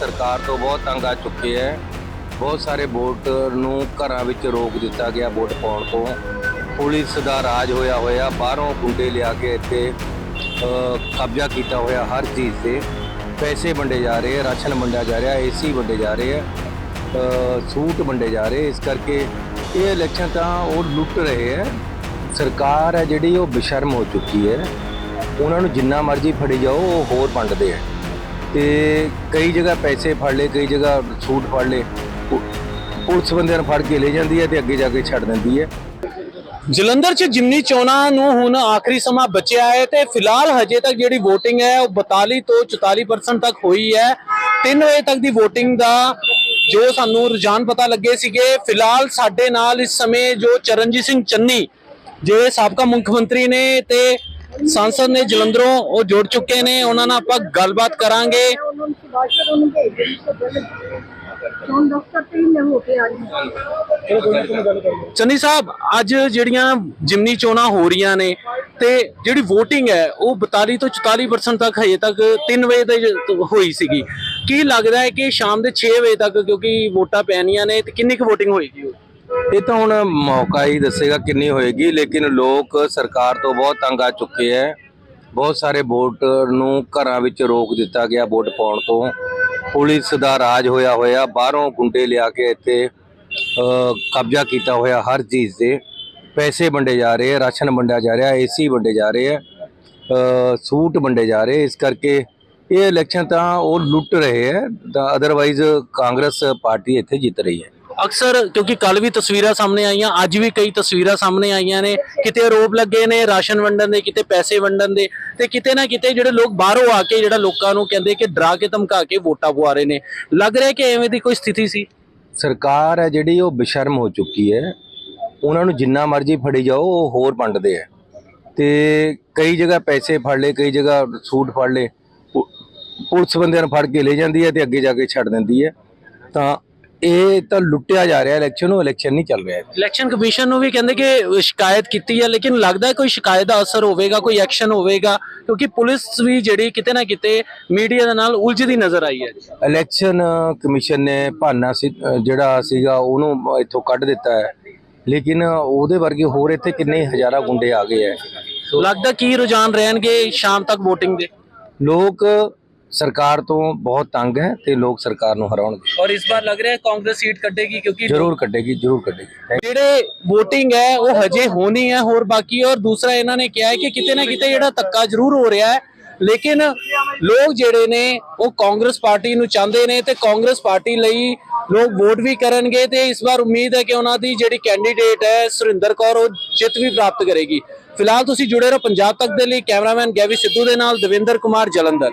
ਸਰਕਾਰ ਤੋਂ ਬਹੁਤ ਤੰਗ ਆ ਚੁੱਕੇ ਹੈ। ਬਹੁਤ ਸਾਰੇ ਵੋਟ ਨੂੰ ਘਰਾਂ ਵਿੱਚ ਰੋਕ ਦਿੱਤਾ ਗਿਆ ਵੋਟ ਪਾਉਣ ਤੋਂ। ਪੁਲਿਸ ਦਾ ਰਾਜ ਹੋਇਆ ਹੋਇਆ, ਬਾਹਰੋਂ ਗੁੰਡੇ ਲਿਆ ਕੇ ਇੱਥੇ ਕਬਜ਼ਾ ਕੀਤਾ ਹੋਇਆ ਹਰ ਚੀਜ਼ ਤੇ। ਪੈਸੇ ਵੰਡੇ ਜਾ ਰਹੇ, ਰਾਸ਼ਨ ਵੰਡਿਆ ਜਾ ਰਿਹਾ, ਏਸੀ ਵੰਡੇ ਜਾ ਰਹੇ ਹੈ ਸੂਟ ਵੰਡੇ ਜਾ ਰਹੇ। ਇਸ ਕਰਕੇ ਇਹ ਇਲੈਕਸ਼ਨ ਤਾਂ ਉਹ ਲੁੱਟ ਰਹੇ ਹੈ। ਸਰਕਾਰ ਹੈ ਜਿਹੜੀ, ਉਹ ਬਿਸ਼ਰਮ ਹੋ ਚੁੱਕੀ ਹੈ। ਉਹਨਾਂ ਨੂੰ ਜਿੰਨਾ ਮਰਜ਼ੀ ਫੜੀ ਜਾਓ, ਉਹ ਹੋਰ ਵੰਡਦੇ ਹੈ। ਤੇ ਕਈ ਜਗ੍ਹਾ ਪੈਸੇ ਫੜ ਲਏ, ਕਈ ਜਗ੍ਹਾ ਸੂਟ ਫੜ ਲਏ। ਪੁ- ਪੁਲਿਸ ਬੰਦਿਆਂ ਨੂੰ ਫੜ ਕੇ ਲੈ ਜਾਂਦੀ ਹੈ ਤੇ ਅੱਗੇ ਜਾ ਕੇ ਛੱਡ ਦਿੰਦੀ ਹੈ। ਜਲੰਧਰ 'ਚ ਜਿਮਨੀ ਚੋਣਾਂ ਨੂੰ ਹੁਣ ਆਖਰੀ ਸਮਾਂ ਬਚਿਆ ਹੈ ਤੇ ਫਿਲਹਾਲ ਹਜੇ ਤੱਕ ਜਿਹੜੀ VOTING ਹੈ ਉਹ 42 ਤੋਂ 44% ਤੱਕ ਹੋਈ ਹੈ। 3 ਵਜੇ ਤੱਕ ਦੀ VOTING ਦਾ ਜੋ ਸਾਨੂੰ ਰੁਝਾਨ ਪਤਾ ਲੱਗੇ ਸੀਗੇ, ਫਿਲਹਾਲ ਸਾਡੇ ਨਾਲ ਇਸ ਸਮੇਂ ਜੋ ਚਰਨਜੀਤ ਸਿੰਘ ਚੰਨੀ, ਜਿਹੜੇ ਸਾਬਕਾ ਮੁੱਖ ਮੰਤਰੀ ਨੇ ਤੇ ਸੰਸਦ ਨੇ ਜਲੰਧਰੋਂ ਉਹ ਜੁੜ ਚੁੱਕੇ ਨੇ ਉਹਨਾਂ ਨਾਲ ਆਪਾਂ ਗੱਲਬਾਤ ਕਰਾਂਗੇ ਦੇ ਚੰਨੀ ਸਾਹਿਬ ਅੱਜ ਜਿਹੜੀਆਂ ਜਿਮਨੀ ਚੋਣਾਂ ਹੋ ਰਹੀਆਂ ਨੇ ਤੇ ਜਿਹੜੀ VOTING ਹੈ ਉਹ 42 ਤੋਂ 44% ਤੱਕ ਹਜੇ ਤੱਕ 3 ਵਜੇ ਤੱਕ ਹੋਈ ਸੀਗੀ ਕੀ ਲੱਗਦਾ ਹੈ ਕਿ ਸ਼ਾਮ ਦੇ 6 ਵਜੇ ਤੱਕ ਕਿਉਂਕਿ ਵੋਟਾਂ ਪੈਣੀਆਂ ਨੇ ਤੇ ਕਿੰਨੀ ਕੁ VOTING ਹੋਏਗੀ? ਇਹ ਤਾਂ ਹੁਣ ਮੌਕਾ ਹੀ ਦੱਸੇਗਾ ਕਿੰਨੀ ਹੋਏਗੀ, ਲੇਕਿਨ ਲੋਕ ਸਰਕਾਰ ਤੋਂ ਬਹੁਤ ਤੰਗ ਆ ਚੁੱਕੇ ਹੈ ਬਹੁਤ ਸਾਰੇ ਵੋਟਰ ਨੂੰ ਘਰਾਂ ਵਿੱਚ ਰੋਕ ਦਿੱਤਾ ਗਿਆ ਵੋਟ ਪਾਉਣ ਤੋਂ। ਪੁਲਿਸ ਦਾ ਰਾਜ ਹੋਇਆ ਹੋਇਆ, ਬਾਹਰੋਂ ਗੁੰਡੇ ਲਿਆ ਕੇ ਇੱਥੇ ਕਬਜ਼ਾ ਕੀਤਾ ਹੋਇਆ ਹਰ ਚੀਜ਼ ਤੇ। ਪੈਸੇ ਵੰਡੇ ਜਾ ਰਹੇ ਹੈ ਰਾਸ਼ਨ ਵੰਡਿਆ ਜਾ ਰਿਹਾ, ਏਸੀ ਵੰਡੇ ਜਾ ਰਹੇ ਹੈ ਸੂਟ ਵੰਡੇ ਜਾ ਰਹੇ ਇਸ ਕਰਕੇ ਇਹ ਇਲੈਕਸ਼ਨ ਤਾਂ ਉਹ ਲੁੱਟ ਰਹੇ ਹੈ ਤਾਂ ਅਦਰਵਾਈਜ਼ ਕਾਂਗਰਸ ਪਾਰਟੀ ਇੱਥੇ ਜਿੱਤ ਰਹੀ ਹੈ ਅਕਸਰ, ਕਿਉਂਕਿ ਕੱਲ ਵੀ ਤਸਵੀਰਾਂ ਸਾਹਮਣੇ ਆਈਆਂ, ਅੱਜ ਵੀ ਕਈ ਤਸਵੀਰਾਂ ਸਾਹਮਣੇ ਆਈਆਂ ਨੇ। ਕਿਤੇ ਆਰੋਪ ਲੱਗੇ ਨੇ ਰਾਸ਼ਨ ਵੰਡਣ ਦੇ, ਕਿਤੇ ਪੈਸੇ ਵੰਡਣ ਦੇ, ਤੇ ਕਿਤੇ ਨਾ ਕਿਤੇ ਜਿਹੜੇ ਲੋਕ ਬਾਹਰੋਂ ਆ ਕੇ ਜਿਹੜਾ ਲੋਕਾਂ ਨੂੰ ਕਹਿੰਦੇ ਕਿ ਡਰਾ ਕੇ ਧਮਕਾ ਕੇ ਵੋਟਾਂ ਪਵਾ ਰਹੇ ਨੇ। ਲੱਗ ਰਿਹਾ ਕਿ ਐਵੇਂ ਦੀ ਕੋਈ ਸਥਿਤੀ ਸੀ? ਸਰਕਾਰ ਹੈ ਜਿਹੜੀ ਉਹ ਬੇਸ਼ਰਮ ਹੋ ਚੁੱਕੀ ਹੈ। ਉਹਨਾਂ ਨੂੰ ਜਿੰਨਾ ਮਰਜ਼ੀ ਫੜੀ ਜਾਓ, ਉਹ ਹੋਰ ਵੰਡਦੇ ਆ। ਤੇ ਕਈ ਜਗ੍ਹਾ ਪੈਸੇ ਫੜ ਲਏ, ਕਈ ਜਗ੍ਹਾ ਸੂਟ ਫੜ ਲਏ। ਪੁ- ਪੁਲਿਸ ਬੰਦਿਆਂ ਨੂੰ ਫੜ ਕੇ ਲੈ ਜਾਂਦੀ ਹੈ ਤੇ ਅੱਗੇ ਜਾ ਕੇ ਛੱਡ ਦਿੰਦੀ ਹੈ। ਤਾਂ ਇਹ ਤਾਂ ਲੁੱਟਿਆ ਜਾ ਰਿਹਾ ਇਲੈਕਸ਼ਨ ਉਹ ਇਲੈਕਸ਼ਨ ਨਹੀਂ ਚੱਲ ਰਿਹਾ ਇਲੈਕਸ਼ਨ ਕਮਿਸ਼ਨ ਨੂੰ ਵੀ ਕਹਿੰਦੇ ਕਿ ਸ਼ਿਕਾਇਤ ਕੀਤੀ ਹੈ ਲੇਕਿਨ ਲੱਗਦਾ ਹੈ ਕੋਈ ਸ਼ਿਕਾਇਤ ਦਾ ਅਸਰ ਹੋਵੇਗਾ ਕੋਈ ਐਕਸ਼ਨ ਹੋਵੇਗਾ ਕਿਉਂਕਿ ਪੁਲਿਸ ਵੀ ਜਿਹੜੀ ਕਿਤੇ ਨਾ ਕਿਤੇ ਮੀਡੀਆ ਦੇ ਨਾਲ ਉਲਝਦੀ ਨਜ਼ਰ ਆਈ ਹੈ। ਇਲੈਕਸ਼ਨ ਕਮਿਸ਼ਨ ਨੇ ਭਾਨਾ ਸੀ ਜਿਹੜਾ ਸੀਗਾ ਉਹਨੂੰ ਇੱਥੋਂ ਕੱਢ ਦਿੱਤਾ ਹੈ। ਲੇਕਿਨ ਉਹਦੇ ਵਰਗੇ ਹੋਰ ਇੱਥੇ ਕਿੰਨੇ ਹਜ਼ਾਰਾਂ ਗੁੰਡੇ ਆ ਗਏ ਹੈ। ਲੱਗਦਾ ਕੀ ਰੁਝਾਨ ਰਹਿਣਗੇ ਸ਼ਾਮ ਤੱਕ VOTING ਦੇ। ਲੋਕ ਸਰਕਾਰ ਤੋਂ ਬਹੁਤ ਤੰਗ ਹੈ ਤੇ ਲੋਕ ਸਰਕਾਰ ਨੂੰ ਹਰਾਉਣਗੇ। ਔਰ ਇਸ ਵਾਰ ਲੱਗ ਰਿਹਾ ਹੈ ਕਾਂਗਰਸ ਸੀਟ ਕੱਢੇਗੀ ਕਿਉਂਕਿ ਜ਼ਰੂਰ ਕੱਢੇਗੀ ਜ਼ਰੂਰ ਕੱਢੇਗੀ. ਜਿਹੜੇ VOTING ਹੈ ਉਹ ਹਜੇ ਹੋਣੀ ਹੈ ਹੋਰ ਬਾਕੀ ਔਰ ਦੂਸਰਾ ਇਹਨਾਂ ਨੇ ਕਿਹਾ ਹੈ ਕਿ ਕਿਤੇ ਨਾ ਕਿਤੇ ਜਿਹੜਾ ਧੱਕਾ ਜ਼ਰੂਰ ਹੋ ਰਿਹਾ ਹੈ। ਲੇਕਿਨ ਲੋਕ ਜਿਹੜੇ ਨੇ ਉਹ ਕਾਂਗਰਸ ਪਾਰਟੀ ਨੂੰ ਚਾਹੁੰਦੇ ਨੇ ਤੇ ਕਾਂਗਰਸ ਪਾਰਟੀ ਲਈ ਲੋਕ ਵੋਟ ਵੀ ਕਰਨਗੇ ਤੇ ਇਸ ਵਾਰ ਉਮੀਦ ਹੈ ਕਿ ਉਹਨਾਂ ਦੀ ਜਿਹੜੀ ਕੈਂਡੀਡੇਟ ਹੈ ਸੁਰਿੰਦਰ ਕੌਰ ਉਹ ਜਿੱਤ ਵੀ ਪ੍ਰਾਪਤ ਕਰੇਗੀ। ਫਿਲਹਾਲ ਤੁਸੀਂ ਜੁੜੇ ਰਹੋ ਪੰਜਾਬ ਤੱਕ ਦੇ ਲਈ ਕੈਮਰਾਮੈਨ ਗੈਵੀ ਸਿੱਧੂ ਦੇ ਨਾਲ ਦਵਿੰਦਰ ਕੁਮਾਰ ਜਲੰਧਰ।